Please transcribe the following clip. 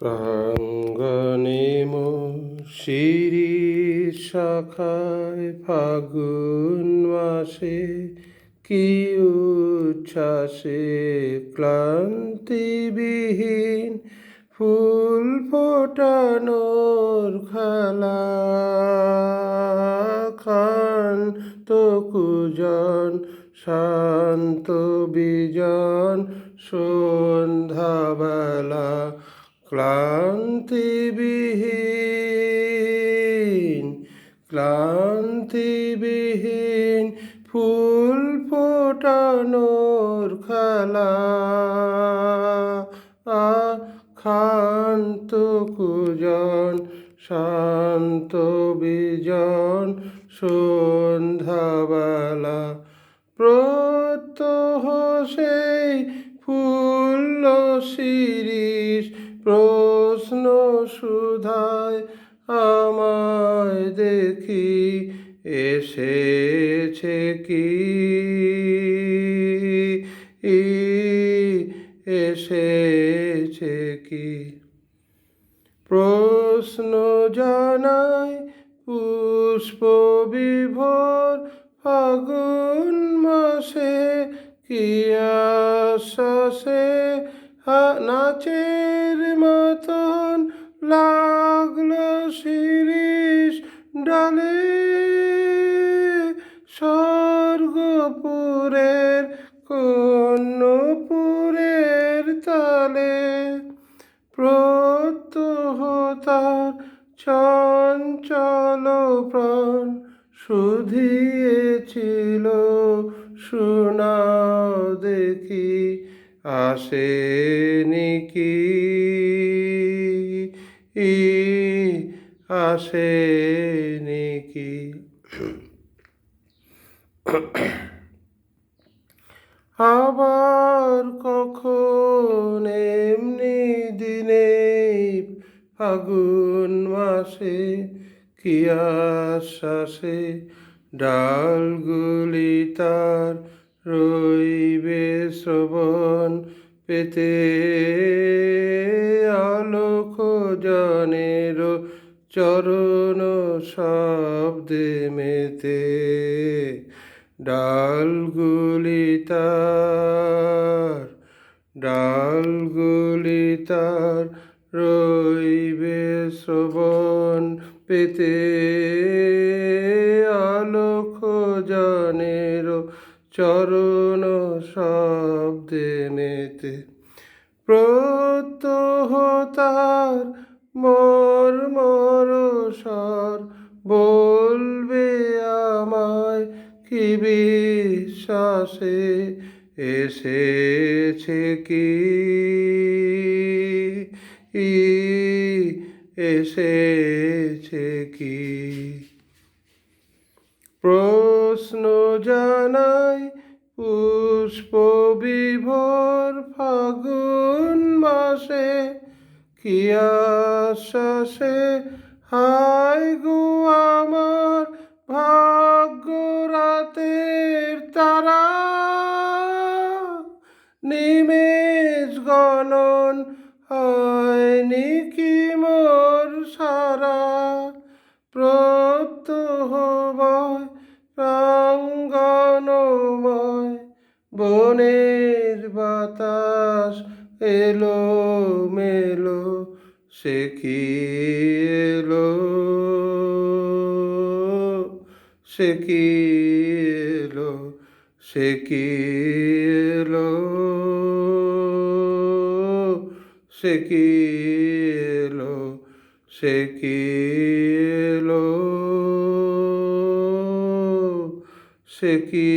প্রাঙ্গণে শিরির শাখায় ফাগুন মাসে কি উচ্ছ্বাসে ক্লান্তিবিহীন ফুল ফোটানোর খেলা। খান তো কুজন, শান্ত বিজন, সন্ধ্যাবেলা ক্লান্তিবিহীন ক্লান্তিবিহীন ফুল ফোটানোর খেলা। খান্ত কুজন শান্ত বিজন সন্ধ্যাবেলা প্রত্যহ সেই ফুল শিরিষ প্রশ্ন সুধায় আমায় দেখি, এসেছে কি? এসেছে কি? প্রশ্ন জানাই পুষ্প বিভোর ফাগুন মাসে কি আশ্বাসে নাচের মতন লাগল শিরিষ ডালে। স্বর্গপুরের কন্যপুরের তালে প্রত্যহ তার চঞ্চল প্রাণ শুধিয়েছিল, শোনাও দেখি। আসেনি কি? ই আসেনি কি? আবার কখন এমনি দিনে ফাগুন মাসে কি আশ্বাসে ডালগুলি তার রইবে শ্রবণ পেতে। আলোক জনের চরণ শব্দে মেতে। ডালগুলি তার ডালগুলি তার রইবে শ্রবণ পেতে। চরণ শব্দে মেতে প্রত্যহ তার মর মর স্বর বলবে আমায় কি বিশ্বাসে এসেছে কি? ই এসেছে কি? প্রশ্ন জানাই, পুষ্প বিভোর ফাগুন মাসে কি আশ্বাসে? হায় গো আমার ভাগ্য রাতের তারা। নিমেষ গণন হয়নি কি মোর সারা। প্রত্যহ বয় প্রাঙ্গণময় বনের বাতাস এলো, মেলো, সে কি এলো? সে কি এলো? সে কি এলো? সে কি এলো? সে কি এলো? সে কি